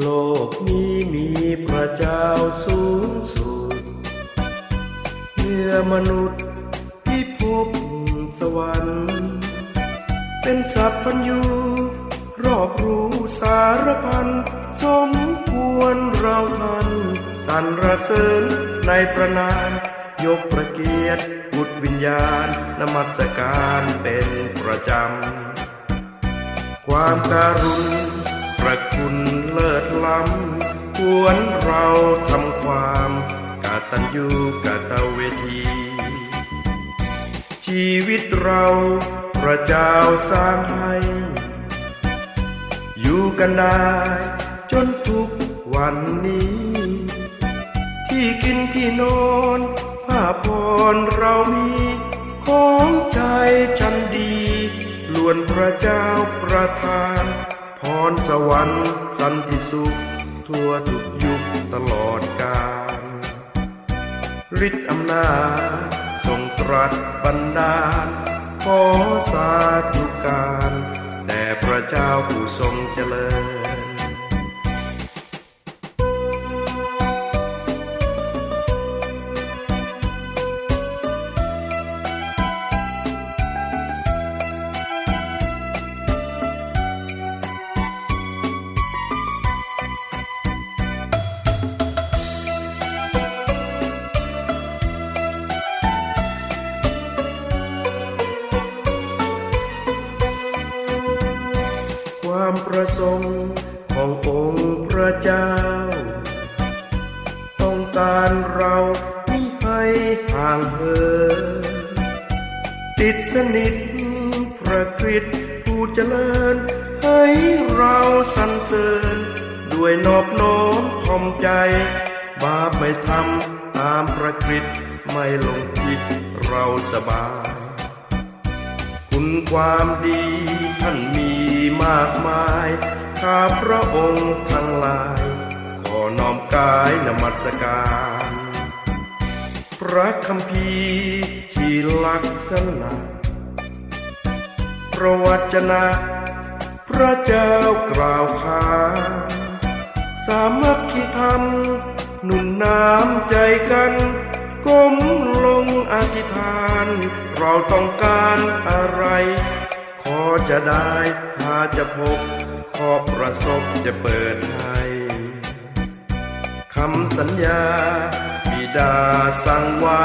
โลกนี้มีพระเจ้าสูงสุดเมื่อมนุษย์ที่พบสวรรค์ เป็นสัตว์พันยูรอบรู้สารพันสมควรเราทันสรรเสริญในประนามยกประเกียรติบุตรวิญญาณนมัสการเป็นประจำ ความการุณ ระคุณเลิศล้ำควรเราทำความกาตัญญูกาตเวที ชีวิตเราพระเจ้าสร้างให้ อยู่กันได้จนทุกวันนี้ ที่กินที่นอนผ้าพรเรามีของใจฉันดีล้วนพระเจ้าประทาน รสวรรค์สันติสุข ทั่วทุกยุคตลอดกาลฤทธิ์อำนาจทรงตรัสบันดาลขอสาธุการแด่พระเจ้าผู้ทรงเจริญ ความประสงค์ขององค์พระเจ้า ต้องการเราไม่ให้ห่างเหินติดสนิทพระคริสต์ผู้เจริญ ให้เราสรรเสริญ ด้วยนอบน้อมถ่อมใจ บาปไม่ทำตามพระคริสต์ไม่ลงผิดเราสบาย คุณความดีท่านมี มากมายข้าพระองค์ทั้งหลาย ขอน้อมกายนมัสการ พระคำพีที่ลักษณะพระวจนะ พระเจ้ากล่าวขานสามัคคีธรรม หนุนน้ำใจกันก้มลงอธิษฐาน เราต้องการอะไร จะได้พาจะพบ ขอประสบจะเปิดให้คำสัญญา บิดาสั่งไว้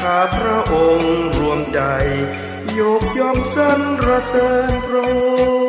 ข้าพระองค์รวมใจ ยกย่องสรรเสริญพระองค์